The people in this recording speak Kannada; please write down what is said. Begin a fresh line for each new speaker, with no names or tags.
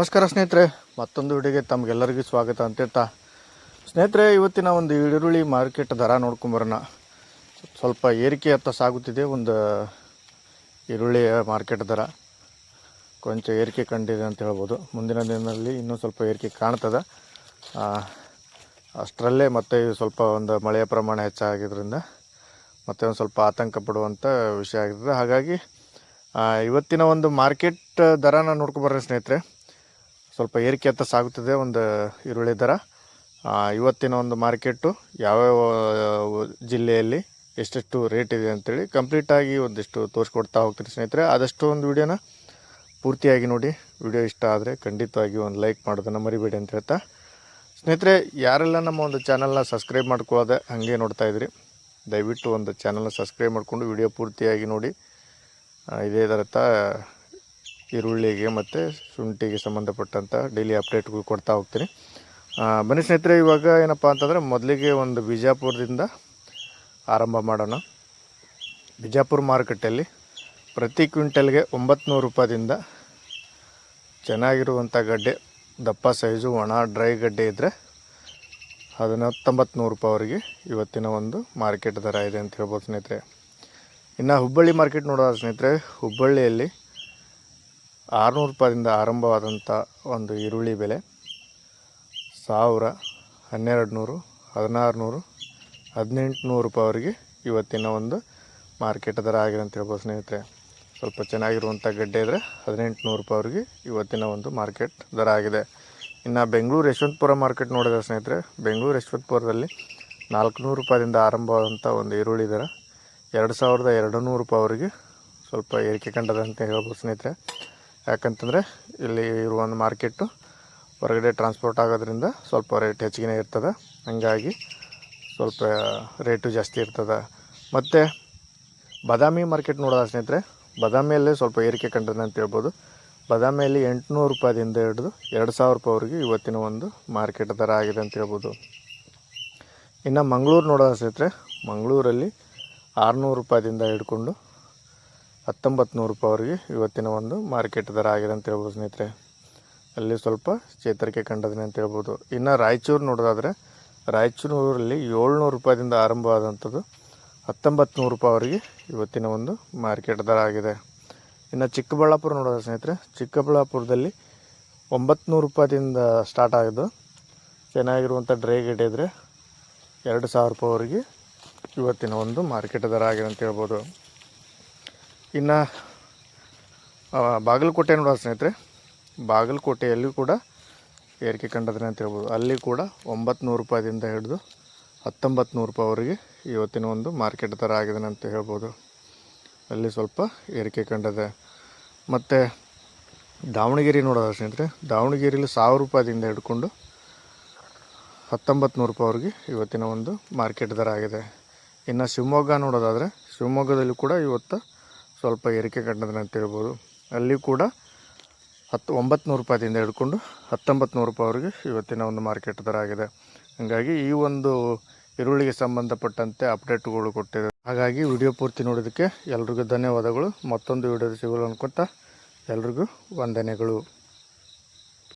ನಮಸ್ಕಾರ ಸ್ನೇಹಿತರೆ, ಮತ್ತೊಂದು ವಿಡಿಯೋಗೆ ತಮಗೆಲ್ಲರಿಗೂ ಸ್ವಾಗತ ಅಂತ ಸ್ನೇಹಿತರೆ, ಇವತ್ತಿನ ಒಂದು ಈರುಳ್ಳಿ ಮಾರ್ಕೆಟ್ ದರ ನೋಡ್ಕೊಂಬರೋಣ. ಸ್ವಲ್ಪ ಏರಿಕೆ ಹತ್ತ ಸಾಗುತ್ತಿದೆ ಒಂದು ಈರುಳ್ಳಿಯ ಮಾರ್ಕೆಟ್ ದರ. ಕೊಂಚ ಏರಿಕೆ ಕಂಡಿದೆ ಅಂತ ಹೇಳ್ಬೋದು. ಮುಂದಿನ ದಿನದಲ್ಲಿ ಇನ್ನೂ ಸ್ವಲ್ಪ ಏರಿಕೆ ಕಾಣ್ತದೆ. ಅಷ್ಟರಲ್ಲೇ ಮತ್ತೆ ಸ್ವಲ್ಪ ಒಂದು ಮಳೆಯ ಪ್ರಮಾಣ ಹೆಚ್ಚಾಗಿದ್ದರಿಂದ ಮತ್ತೆ ಒಂದು ಸ್ವಲ್ಪ ಆತಂಕ ಪಡುವಂಥ ವಿಷಯ ಆಗಿರ್ತದೆ. ಹಾಗಾಗಿ ಇವತ್ತಿನ ಒಂದು ಮಾರ್ಕೆಟ್ ದರನ ನೋಡ್ಕೊಬರ್ರಿ ಸ್ನೇಹಿತರೆ. ಸ್ವಲ್ಪ ಏರಿಕೆ ಅಂತ ಸಾಗುತ್ತದೆ ಒಂದು ಈರುಳ್ಳಿ ದರ. ಇವತ್ತಿನ ಒಂದು ಮಾರ್ಕೆಟು ಯಾವ್ಯಾವ ಜಿಲ್ಲೆಯಲ್ಲಿ ಎಷ್ಟೆಷ್ಟು ರೇಟ್ ಇದೆ ಅಂತೇಳಿ ಕಂಪ್ಲೀಟಾಗಿ ಒಂದಿಷ್ಟು ತೋರಿಸ್ಕೊಡ್ತಾ ಹೋಗ್ತೀನಿ ಸ್ನೇಹಿತರೆ. ಆದಷ್ಟು ಒಂದು ವಿಡಿಯೋನ ಪೂರ್ತಿಯಾಗಿ ನೋಡಿ. ವಿಡಿಯೋ ಇಷ್ಟ ಆದರೆ ಖಂಡಿತವಾಗಿ ಒಂದು ಲೈಕ್ ಮಾಡೋದನ್ನು ಮರಿಬೇಡಿ ಅಂತ ಹೇಳ್ತಾ. ಸ್ನೇಹಿತರೆ, ಯಾರೆಲ್ಲ ನಮ್ಮ ಒಂದು ಚಾನಲ್ನ ಸಬ್ಸ್ಕ್ರೈಬ್ ಮಾಡ್ಕೊಳ್ಳೋದೆ ಹಾಗೆ ನೋಡ್ತಾ ಇದ್ರಿ, ದಯವಿಟ್ಟು ಒಂದು ಚಾನಲ್ನ ಸಬ್ಸ್ಕ್ರೈಬ್ ಮಾಡಿಕೊಂಡು ವಿಡಿಯೋ ಪೂರ್ತಿಯಾಗಿ ನೋಡಿ. ಇದೇ ಥರತ ಈರುಳ್ಳಿಗೆ ಮತ್ತು ಶುಂಠಿಗೆ ಸಂಬಂಧಪಟ್ಟಂಥ ಡೈಲಿ ಅಪ್ಡೇಟ್ಗಳು ಕೊಡ್ತಾ ಹೋಗ್ತೀನಿ. ಬನ್ನಿ ಸ್ನೇಹಿತರೆ, ಇವಾಗ ಏನಪ್ಪ ಅಂತಂದರೆ ಮೊದಲಿಗೆ ಒಂದು ಬಿಜಾಪುರದಿಂದ ಆರಂಭ ಮಾಡೋಣ. ಬಿಜಾಪುರ ಮಾರುಕಟ್ಟೆಯಲ್ಲಿ ಪ್ರತಿ ಕ್ವಿಂಟಲ್ಗೆ ಒಂಬತ್ತು ರೂಪಾಯಿಂದ ಚೆನ್ನಾಗಿರುವಂಥ ಗಡ್ಡೆ, ದಪ್ಪ ಸೈಜು, ಒಣ, ಡ್ರೈ ಗಡ್ಡೆ ಇದ್ದರೆ ಅದನ್ನು ಹತ್ತೊಂಬತ್ತು ನೂರು ರೂಪಾಯಿವರೆಗೆ ಇವತ್ತಿನ ಒಂದು ಮಾರ್ಕೆಟ್ ದರ ಇದೆ ಅಂತ ಹೇಳ್ಬೋದು ಸ್ನೇಹಿತರೆ. ಇನ್ನು ಹುಬ್ಬಳ್ಳಿ ಮಾರ್ಕೆಟ್ ನೋಡೋದು ಸ್ನೇಹಿತರೆ. ಹುಬ್ಬಳ್ಳಿಯಲ್ಲಿ ಆರುನೂರು ರೂಪಾಯಿಂದ ಆರಂಭವಾದಂಥ ಒಂದು ಈರುಳ್ಳಿ ಬೆಲೆ ಸಾವಿರ ಹನ್ನೆರಡು ನೂರು ಹದಿನಾರು ನೂರು ಹದಿನೆಂಟು ನೂರು ರೂಪಾಯಿವರೆಗೆ ಇವತ್ತಿನ ಒಂದು ಮಾರ್ಕೆಟ್ ದರ ಆಗಿದೆ ಅಂತ ಹೇಳ್ಬೋದು ಸ್ನೇಹಿತರೆ. ಸ್ವಲ್ಪ ಚೆನ್ನಾಗಿರುವಂಥ ಗಡ್ಡೆ ಇದ್ದರೆ ಹದಿನೆಂಟು ನೂರು ರೂಪಾಯಿವರೆಗೆ ಇವತ್ತಿನ ಒಂದು ಮಾರ್ಕೆಟ್ ದರ ಆಗಿದೆ. ಇನ್ನು ಬೆಂಗಳೂರು ಯಶವಂತಪುರ ಮಾರ್ಕೆಟ್ ನೋಡಿದ್ರೆ ಸ್ನೇಹಿತರೆ, ಬೆಂಗಳೂರು ಯಶವಂತಪುರದಲ್ಲಿ ನಾಲ್ಕುನೂರು ರೂಪಾಯಿಂದ ಆರಂಭವಾದಂಥ ಒಂದು ಈರುಳ್ಳಿ ದರ ಎರಡು ಸಾವಿರದ ಎರಡು ನೂರು ರೂಪಾಯಿವರೆಗೆ ಸ್ವಲ್ಪ ಏರಿಕೆ ಕಂಡದ ಅಂತ ಹೇಳ್ಬೋದು ಸ್ನೇಹಿತರೆ. ಯಾಕಂತಂದರೆ ಇಲ್ಲಿ ಇರುವ ಒಂದು ಮಾರ್ಕೆಟು ಹೊರಗಡೆ ಟ್ರಾನ್ಸ್ಪೋರ್ಟ್ ಆಗೋದ್ರಿಂದ ಸ್ವಲ್ಪ ರೇಟ್ ಹೆಚ್ಚಿಗೆ ಇರ್ತದೆ. ಹಂಗಾಗಿ ಸ್ವಲ್ಪ ರೇಟು ಜಾಸ್ತಿ ಇರ್ತದೆ. ಮತ್ತು ಬಾದಾಮಿ ಮಾರ್ಕೆಟ್ ನೋಡೋದ ಸ್ನೇಹಿತರೆ? ಬಾದಾಮಿಯಲ್ಲೇ ಸ್ವಲ್ಪ ಏರಿಕೆ ಕಂಡದೆ ಅಂತ ಹೇಳ್ಬೋದು. ಬಾದಾಮಿಯಲ್ಲಿ ಎಂಟುನೂರು ರೂಪಾಯಿಂದ ಹಿಡಿದು ಎರಡು ಸಾವಿರ ರೂಪಾಯಿವರೆಗೆ ಇವತ್ತಿನ ಒಂದು ಮಾರ್ಕೆಟ್ ದರ ಆಗಿದೆ ಅಂತ ಹೇಳ್ಬೋದು. ಇನ್ನು ಮಂಗಳೂರು ನೋಡೋದ ಸ್ನೇಹಿತರೆ? ಮಂಗಳೂರಲ್ಲಿ ಆರುನೂರು ರೂಪಾಯಿಂದ ಹಿಡ್ಕೊಂಡು ಹತ್ತೊಂಬತ್ತು ನೂರು ರೂಪಾಯಿವರೆಗೆ ಇವತ್ತಿನ ಒಂದು ಮಾರ್ಕೆಟ್ ದರ ಆಗಿದೆ ಅಂತ ಹೇಳ್ಬೋದು ಸ್ನೇಹಿತರೆ. ಅಲ್ಲಿ ಸ್ವಲ್ಪ ಚೇತರಿಕೆ ಕಂಡದಿನ ಅಂತ ಹೇಳ್ಬೋದು. ಇನ್ನು ರಾಯಚೂರು ನೋಡೋದಾದರೆ ರಾಯಚೂರಲ್ಲಿ ಏಳ್ನೂರು ರೂಪಾಯಿದಿಂದ ಆರಂಭವಾದಂಥದ್ದು ಹತ್ತೊಂಬತ್ತು ನೂರು ರೂಪಾಯಿವರೆಗೆ ಇವತ್ತಿನ ಒಂದು ಮಾರ್ಕೆಟ್ ದರ ಆಗಿದೆ. ಇನ್ನು ಚಿಕ್ಕಬಳ್ಳಾಪುರ ನೋಡೋದ್ರೆ ಸ್ನೇಹಿತರೆ, ಚಿಕ್ಕಬಳ್ಳಾಪುರದಲ್ಲಿ ಒಂಬತ್ತು ರೂಪಾಯಿದಿಂದ ರೂಪಾಯಿಂದ ಸ್ಟಾರ್ಟ್ ಆಗಿದ್ದು, ಚೆನ್ನಾಗಿರುವಂಥ ಡ್ರೈ ಗೆಡ್ಡೆ ಇದ್ದರೆ ಎರಡು ಸಾವಿರ ರೂಪಾಯಿವರೆಗೆ ಇವತ್ತಿನ ಒಂದು ಮಾರ್ಕೆಟ್ ದರ ಆಗಿದೆ ಅಂತ ಹೇಳ್ಬೋದು. ಇನ್ನು ಬಾಗಲಕೋಟೆ ನೋಡೋ ಸ್ನೇಹಿತರೆ. ಬಾಗಲಕೋಟೆಯಲ್ಲೂ ಕೂಡ ಏರಿಕೆ ಕಂಡದ್ರೆ ಅಂತ ಹೇಳ್ಬೋದು. ಅಲ್ಲಿ ಕೂಡ ಒಂಬತ್ತು ನೂರು ರೂಪಾಯಿಂದ ಹಿಡಿದು ಹತ್ತೊಂಬತ್ತು ನೂರು ರೂಪಾಯಿವರೆಗೆ ಇವತ್ತಿನ ಒಂದು ಮಾರ್ಕೆಟ್ ದರ ಆಗಿದೆ ಅಂತ ಹೇಳ್ಬೋದು. ಅಲ್ಲಿ ಸ್ವಲ್ಪ ಏರಿಕೆ ಕಂಡದೆ. ಮತ್ತು ದಾವಣಗೆರೆ ನೋಡೋದು ಸ್ನೇಹಿತರೆ? ದಾವಣಗೆರೆಯಲ್ಲಿ ಸಾವಿರ ರೂಪಾಯಿಯಿಂದ ಹಿಡ್ಕೊಂಡು ಹತ್ತೊಂಬತ್ತು ನೂರು ರೂಪಾಯಿವರೆಗೆ ಇವತ್ತಿನ ಒಂದು ಮಾರ್ಕೆಟ್ ದರ ಆಗಿದೆ. ಇನ್ನು ಶಿವಮೊಗ್ಗ ನೋಡೋದಾದರೆ, ಶಿವಮೊಗ್ಗದಲ್ಲಿ ಕೂಡ ಇವತ್ತು ಸ್ವಲ್ಪ ಏರಿಕೆ ಕಂಡದ್ರೆ ಅಂತ ಹೇಳ್ಬೋದು. ಅಲ್ಲಿ ಕೂಡ ಹತ್ತು ಒಂಬತ್ತು ನೂರು ರೂಪಾಯಿಂದ ಹಿಡ್ಕೊಂಡು ಹತ್ತೊಂಬತ್ತು ನೂರು ರೂಪಾಯಿವರೆಗೆ ಇವತ್ತಿನ ಒಂದು ಮಾರ್ಕೆಟ್ ದರ ಆಗಿದೆ. ಹಾಗಾಗಿ ಈ ಒಂದು ಈರುಳ್ಳಿಗೆ ಸಂಬಂಧಪಟ್ಟಂತೆ ಅಪ್ಡೇಟ್ಗಳು ಕೊಟ್ಟಿದೆ ಹಾಗಾಗಿ ವಿಡಿಯೋ ಪೂರ್ತಿ ನೋಡೋದಕ್ಕೆ ಎಲ್ರಿಗೂ ಧನ್ಯವಾದಗಳು. ಮತ್ತೊಂದು ವಿಡಿಯೋ ಸಿಗಲು ಅನ್ಕೊತ ಎಲ್ರಿಗೂ ವಂದನೆಗಳು.